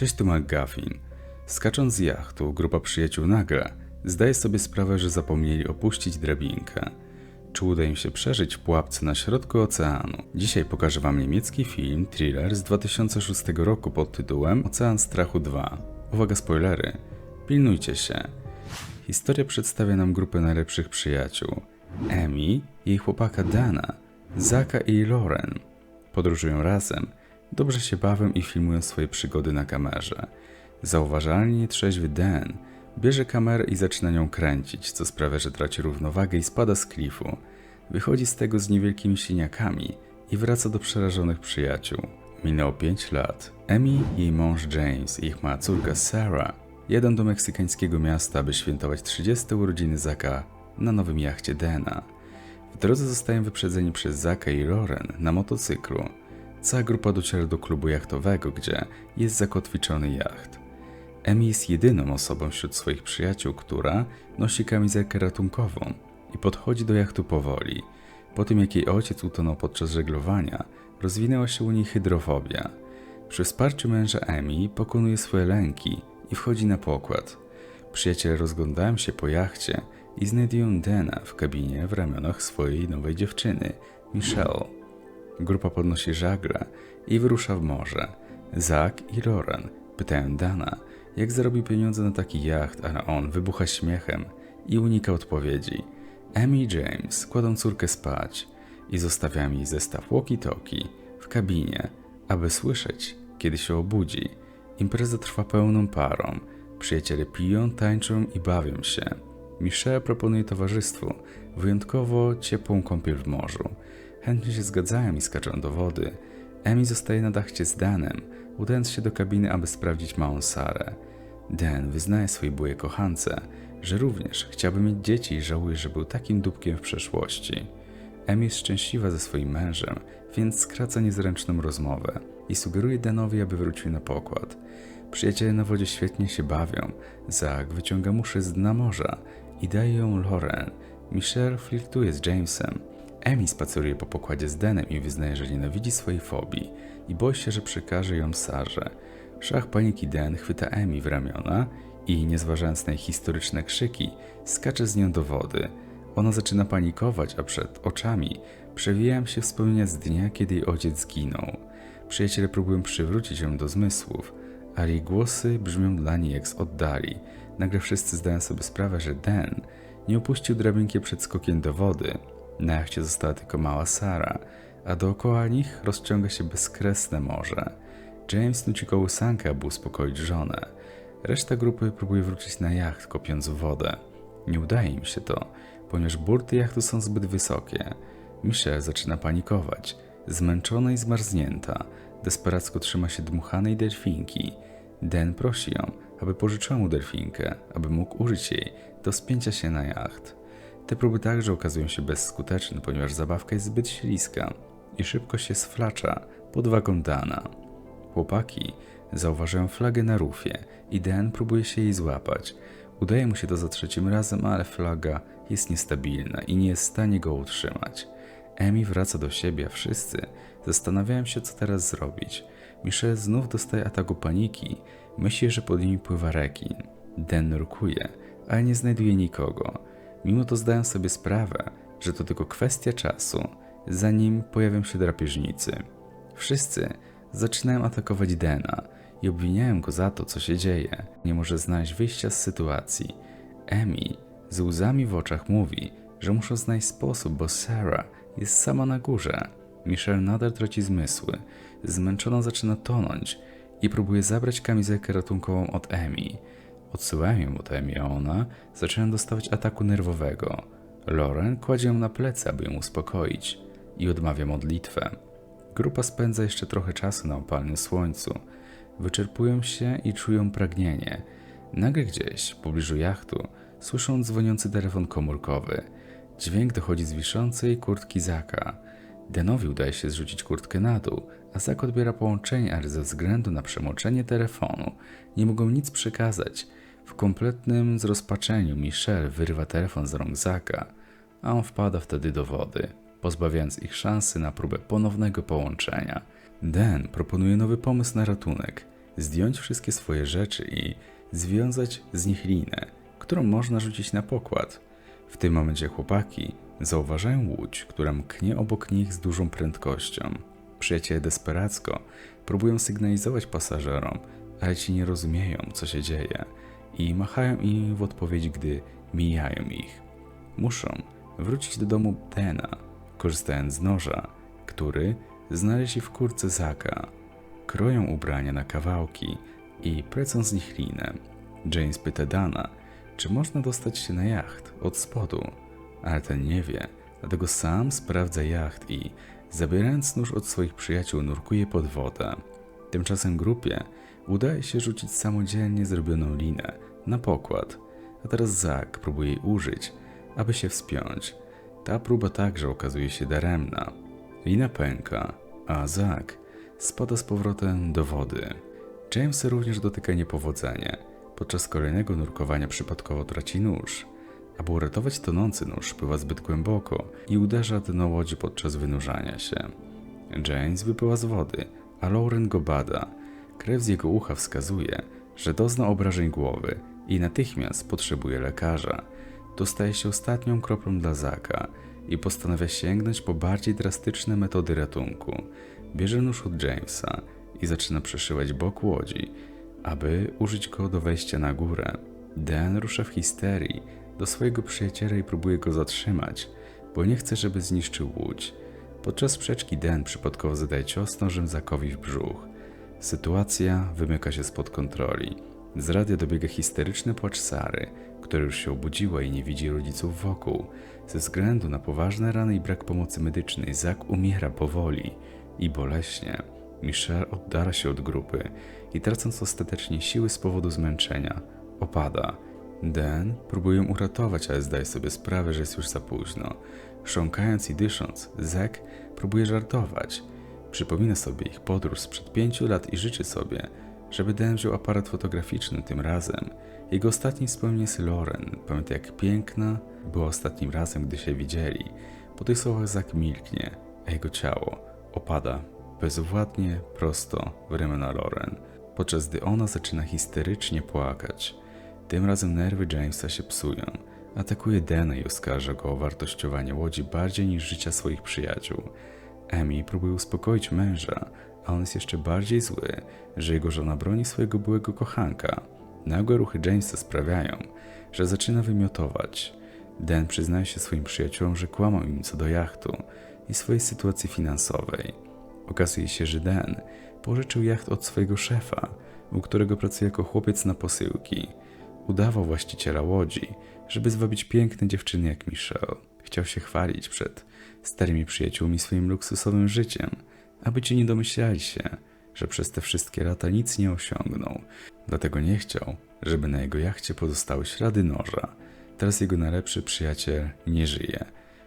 Cześć, tu McGuffin. Skacząc z jachtu, grupa przyjaciół nagle zdaje sobie sprawę, że zapomnieli opuścić drabinkę. Czy uda im się przeżyć w pułapce na środku oceanu? Dzisiaj pokażę wam niemiecki film, thriller z 2006 roku pod tytułem Ocean Strachu 2. Uwaga, spoilery. Pilnujcie się. Historia przedstawia nam grupę najlepszych przyjaciół. Emi, jej chłopaka Dana, Zaka i Lauren. Podróżują razem, dobrze się bawią i filmują swoje przygody na kamerze. Zauważalnie nietrzeźwy Dan bierze kamerę i zaczyna nią kręcić, co sprawia, że traci równowagę i spada z klifu. Wychodzi z tego z niewielkimi siniakami i wraca do przerażonych przyjaciół. Minęło 5 lat. Emi, jej mąż James i ich mała córka Sarah jadą do meksykańskiego miasta, aby świętować 30 urodziny Zaka na nowym jachcie Dana. W drodze zostają wyprzedzeni przez Zaka i Lauren na motocyklu. Cała grupa dociera do klubu jachtowego, gdzie jest zakotwiczony jacht. Emi jest jedyną osobą wśród swoich przyjaciół, która nosi kamizelkę ratunkową i podchodzi do jachtu powoli. Po tym jak jej ojciec utonął podczas żeglowania, rozwinęła się u niej hydrofobia. Przy wsparciu męża Emi pokonuje swoje lęki i wchodzi na pokład. Przyjaciele rozglądają się po jachcie i znajdują Dana w kabinie w ramionach swojej nowej dziewczyny, Michelle. Grupa podnosi żagle i wyrusza w morze. Zak i Lauren pytają Dana, jak zarobi pieniądze na taki jacht, ale on wybucha śmiechem i unika odpowiedzi. Amy i James kładą córkę spać i zostawiają jej zestaw walkie-talkie w kabinie, aby słyszeć, kiedy się obudzi. Impreza trwa pełną parą. Przyjaciele piją, tańczą i bawią się. Michelle proponuje towarzystwu wyjątkowo ciepłą kąpiel w morzu. Chętnie się zgadzają i skaczą do wody. Emi zostaje na dachcie z Danem, udając się do kabiny, aby sprawdzić małą Sarę. Dan wyznaje swojej byłej kochance, że również chciałby mieć dzieci i żałuje, że był takim dupkiem w przeszłości. Emi jest szczęśliwa ze swoim mężem, więc skraca niezręczną rozmowę i sugeruje Danowi, aby wrócił na pokład. Przyjaciele na wodzie świetnie się bawią. Zach wyciąga muszę z dna morza i daje ją Lauren. Michelle flirtuje z Jamesem. Emi spaceruje po pokładzie z Denem i wyznaje, że nienawidzi swojej fobii i boi się, że przekaże ją Sarze. W szach paniki Den chwyta Emi w ramiona i, nie zważając na jej historyczne krzyki, skacze z nią do wody. Ona zaczyna panikować, a przed oczami przewijają się wspomnienia z dnia, kiedy jej ojciec zginął. Przyjaciele próbują przywrócić ją do zmysłów, ale jej głosy brzmią dla niej jak z oddali. Nagle wszyscy zdają sobie sprawę, że Dan nie opuścił drabinki przed skokiem do wody. Na jachcie została tylko mała Sara, a dookoła nich rozciąga się bezkresne morze. James nuci kołysankę, aby uspokoić żonę. Reszta grupy próbuje wrócić na jacht, kopiąc wodę. Nie udaje im się to, ponieważ burty jachtu są zbyt wysokie. Michelle zaczyna panikować, zmęczona i zmarznięta. Desperacko trzyma się dmuchanej delfinki. Den prosi ją, aby pożyczyła mu delfinkę, aby mógł użyć jej do spięcia się na jacht. Te próby także okazują się bezskuteczne, ponieważ zabawka jest zbyt śliska i szybko się sflacza pod wagą Dana. Chłopaki zauważają flagę na rufie i Dan próbuje się jej złapać. Udaje mu się to za trzecim razem, ale flaga jest niestabilna i nie jest w stanie go utrzymać. Emi wraca do siebie, a wszyscy zastanawiają się, co teraz zrobić. Michelle znów dostaje ataku paniki, myśli, że pod nimi pływa rekin. Den nurkuje, ale nie znajduje nikogo. Mimo to zdają sobie sprawę, że to tylko kwestia czasu, zanim pojawią się drapieżnicy. Wszyscy zaczynają atakować Dena i obwiniają go za to, co się dzieje. Nie może znaleźć wyjścia z sytuacji. Emi z łzami w oczach mówi, że muszą znaleźć sposób, bo Sarah jest sama na górze. Michelle nadal traci zmysły. Zmęczona zaczyna tonąć i próbuje zabrać kamizelkę ratunkową od Emi. Odsyłają ją od Emi, a ona zaczyna dostawać ataku nerwowego. Lauren kładzie ją na plecy, aby ją uspokoić i odmawia modlitwę. Grupa spędza jeszcze trochę czasu na opalnym słońcu. Wyczerpują się i czują pragnienie. Nagle gdzieś, w pobliżu jachtu, słyszą dzwoniący telefon komórkowy. Dźwięk dochodzi z wiszącej kurtki Zaka. Denowi udaje się zrzucić kurtkę na dół, a Zak odbiera połączenie, ale ze względu na przemoczenie telefonu nie mogą nic przekazać. W kompletnym zrozpaczeniu Michelle wyrywa telefon z rąk Zaka, a on wpada wtedy do wody, pozbawiając ich szansy na próbę ponownego połączenia. Dan proponuje nowy pomysł na ratunek. zdjąć wszystkie swoje rzeczy i związać z nich linę, którą można rzucić na pokład. W tym momencie chłopaki zauważają łódź, która mknie obok nich z dużą prędkością. Przyjaciele desperacko próbują sygnalizować pasażerom, ale ci nie rozumieją, co się dzieje i machają im w odpowiedź, gdy mijają ich. Muszą wrócić do domu Dena, korzystając z noża, który znaleźli w kurce Zaka. Kroją ubrania na kawałki i plecą z nich linę. James pyta Dana, czy można dostać się na jacht od spodu, ale ten nie wie, dlatego sam sprawdza jacht i zabierając nóż od swoich przyjaciół nurkuje pod wodę. Tymczasem grupie udaje się rzucić samodzielnie zrobioną linę na pokład, a teraz Zak próbuje jej użyć, aby się wspiąć. Ta próba także okazuje się daremna. Lina pęka, a Zak spada z powrotem do wody. James również dotyka niepowodzenie. Podczas kolejnego nurkowania przypadkowo traci nóż. Aby uratować tonący nóż, pływa zbyt głęboko i uderza dno łodzi podczas wynurzania się. James wypływa z wody, a Lauren go bada. Krew z jego ucha wskazuje, że dozna obrażeń głowy i natychmiast potrzebuje lekarza. To staje się ostatnią kroplą dla Zaka i postanawia sięgnąć po bardziej drastyczne metody ratunku. Bierze nóż od Jamesa i zaczyna przeszywać bok łodzi, aby użyć go do wejścia na górę. Dan rusza w histerii do swojego przyjaciela i próbuje go zatrzymać, bo nie chce, żeby zniszczył łódź. Podczas sprzeczki Dan przypadkowo zadaje cios nożem Zakowi w brzuch. Sytuacja wymyka się spod kontroli. Z radia dobiega histeryczny płacz Sary, która już się obudziła i nie widzi rodziców wokół. Ze względu na poważne rany i brak pomocy medycznej, Zak umiera powoli i boleśnie. Michelle oddala się od grupy i tracąc ostatecznie siły z powodu zmęczenia, opada. Dan próbuje ją uratować, ale zdaje sobie sprawę, że jest już za późno. Chrząkając i dysząc, Zek próbuje żartować. Przypomina sobie ich podróż sprzed pięciu lat i życzy sobie, żeby Dan wziął aparat fotograficzny tym razem. Jego ostatni wspomnienie jest Lauren. Pamięta jak piękna była ostatnim razem, gdy się widzieli. Po tych słowach Zak milknie, a jego ciało opada bezwładnie prosto w ramiona Lauren, podczas gdy ona zaczyna histerycznie płakać. Tym razem nerwy Jamesa się psują. Atakuje Dana i oskarża go o wartościowanie łodzi bardziej niż życia swoich przyjaciół. Emi próbuje uspokoić męża, a on jest jeszcze bardziej zły, że jego żona broni swojego byłego kochanka. Nagłe ruchy Jamesa sprawiają, że zaczyna wymiotować. Dan przyznaje się swoim przyjaciołom, że kłamał im co do jachtu i swojej sytuacji finansowej. Okazuje się, że Dan pożyczył jacht od swojego szefa, u którego pracuje jako chłopiec na posyłki. Udawał właściciela łodzi, żeby zwabić piękne dziewczyny jak Michelle. Chciał się chwalić przed starymi przyjaciółmi swoim luksusowym życiem, aby ci nie domyślali się, że przez te wszystkie lata nic nie osiągnął. Dlatego nie chciał, żeby na jego jachcie pozostały ślady noża. Teraz jego najlepszy przyjaciel nie żyje.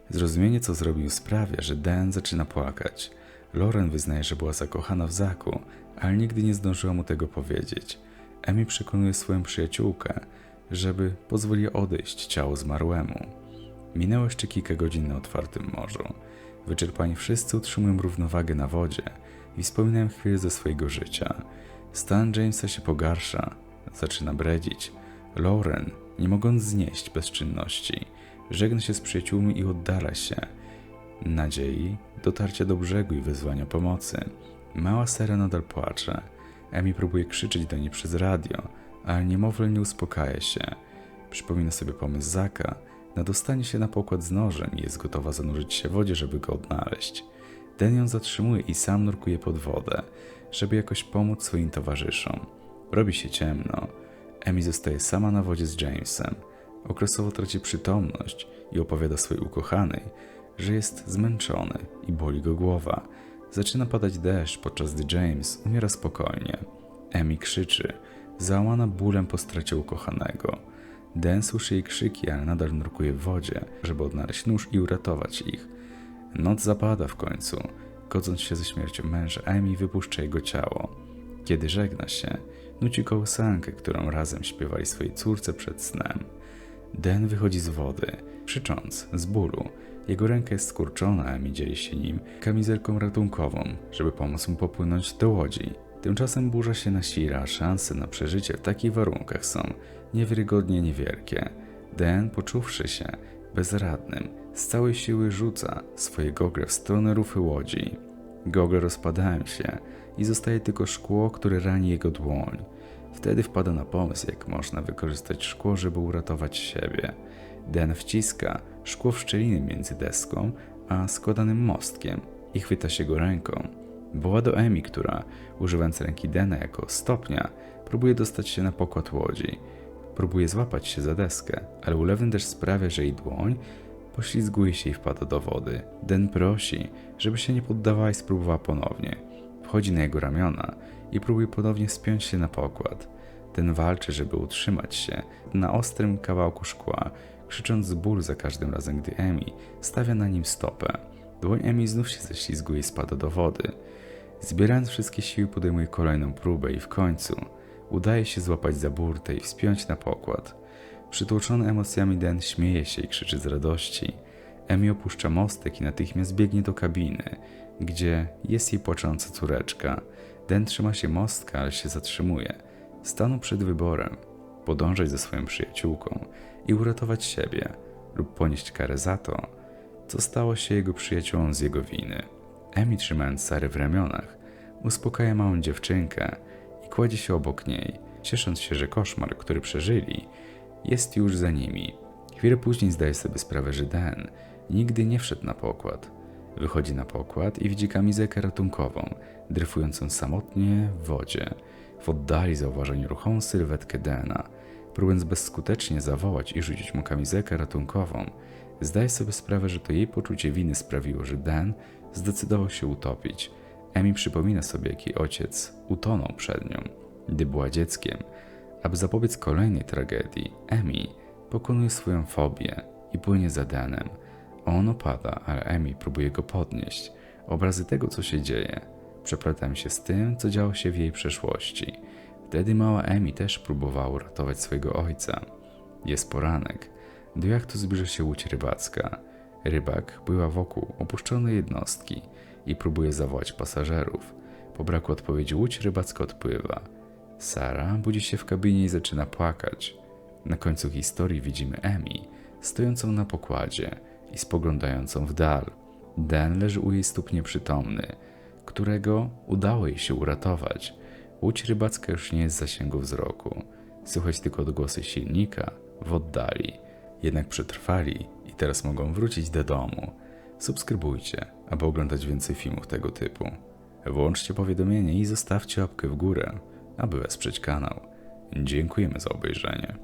Zrozumienie, co zrobił, sprawia, że Dan zaczyna płakać. Lauren wyznaje, że była zakochana w Zaku, ale nigdy nie zdążyła mu tego powiedzieć. Emi przekonuje swoją przyjaciółkę, żeby pozwoliła odejść ciało zmarłemu. Minęło jeszcze kilka godzin na otwartym morzu. Wyczerpani wszyscy utrzymują równowagę na wodzie i wspominają chwilę ze swojego życia. Stan Jamesa się pogarsza, zaczyna bredzić. Lauren, nie mogąc znieść bezczynności, żegna się z przyjaciółmi i oddala się. Nadziei dotarcia do brzegu i wezwania pomocy. Mała Sera nadal płacze. Emi próbuje krzyczeć do niej przez radio, ale niemowlę nie uspokaja się. Przypomina sobie pomysł Zaka na dostanie się na pokład z nożem i jest gotowa zanurzyć się w wodzie, żeby go odnaleźć. Den ją zatrzymuje i sam nurkuje pod wodę, żeby jakoś pomóc swoim towarzyszom. Robi się ciemno. Emi zostaje sama na wodzie z Jamesem. Okresowo traci przytomność i opowiada swojej ukochanej, że jest zmęczony i boli go głowa. Zaczyna padać deszcz, podczas gdy James umiera spokojnie. Emi krzyczy, załamana bólem po stracie ukochanego. Dan słyszy jej krzyki, ale nadal nurkuje w wodzie, żeby odnaleźć nóż i uratować ich. Noc zapada w końcu. Godząc się ze śmiercią męża, Emi wypuszcza jego ciało. Kiedy żegna się, nuci kołysankę, którą razem śpiewali swojej córce przed snem. Den wychodzi z wody, krzycząc z bólu. Jego ręka jest skurczona, a Emi dzieli się nim kamizelką ratunkową, żeby pomóc mu popłynąć do łodzi. Tymczasem burza się nasila, szanse na przeżycie w takich warunkach są niewiarygodnie niewielkie. Dan, poczuwszy się bezradnym, z całej siły rzuca swoje gogle w stronę rufy łodzi. Gogle rozpadają się i zostaje tylko szkło, które rani jego dłoń. Wtedy wpada na pomysł, jak można wykorzystać szkło, żeby uratować siebie. Dan wciska szkło w szczeliny między deską a składanym mostkiem i chwyta się go ręką. Woła do Emi, która, używając ręki Dana jako stopnia, próbuje dostać się na pokład łodzi. Próbuje złapać się za deskę, ale ulewny deszcz sprawia, że jej dłoń poślizguje się i wpada do wody. Den prosi, żeby się nie poddawała i spróbowała ponownie. Wchodzi na jego ramiona i próbuje ponownie spiąć się na pokład. Ten walczy, żeby utrzymać się na ostrym kawałku szkła, krzycząc ból za każdym razem, gdy Emi stawia na nim stopę. Dłoń Emi znów się ześlizguje i spada do wody. Zbierając wszystkie siły podejmuje kolejną próbę i w końcu udaje się złapać za burtę i wspiąć na pokład. Przytłoczony emocjami Den śmieje się i krzyczy z radości. Emi opuszcza mostek i natychmiast biegnie do kabiny, gdzie jest jej płacząca córeczka. Den trzyma się mostka, ale się zatrzymuje. Stanął przed wyborem: podążać za swoją przyjaciółką i uratować siebie, lub ponieść karę za to, co stało się jego przyjaciółom z jego winy. Emi, trzymając Sarę w ramionach, uspokaja małą dziewczynkę kładzie się obok niej, ciesząc się, że koszmar, który przeżyli, jest już za nimi. Chwilę później zdaje sobie sprawę, że Dan nigdy nie wszedł na pokład. Wychodzi na pokład i widzi kamizelkę ratunkową, dryfującą samotnie w wodzie. W oddali zauważa nieruchomą sylwetkę Dana. Próbując bezskutecznie zawołać i rzucić mu kamizelkę ratunkową, zdaje sobie sprawę, że to jej poczucie winy sprawiło, że Dan zdecydował się utopić. Emi przypomina sobie, jak jej ojciec utonął przed nią, gdy była dzieckiem. Aby zapobiec kolejnej tragedii, Emi pokonuje swoją fobię i płynie za Danem. On opada, ale Emi próbuje go podnieść. Obrazy tego, co się dzieje, przeplatają się z tym, co działo się w jej przeszłości. Wtedy mała Emi też próbowała uratować swojego ojca. Jest poranek. Do jachtu zbliża się łódź rybacka. Rybak była wokół opuszczonej jednostki i próbuje zawołać pasażerów. Po braku odpowiedzi łódź rybacka odpływa. Sara budzi się w kabinie i zaczyna płakać. Na końcu historii widzimy Emi, stojącą na pokładzie i spoglądającą w dal. Dan leży u jej stóp nieprzytomny, którego udało jej się uratować. Łódź rybacka już nie jest w zasięgu wzroku. Słychać tylko odgłosy silnika w oddali. Jednak przetrwali i teraz mogą wrócić do domu. Subskrybujcie, aby oglądać więcej filmów tego typu. Włączcie powiadomienie i zostawcie łapkę w górę, aby wesprzeć kanał. Dziękujemy za obejrzenie.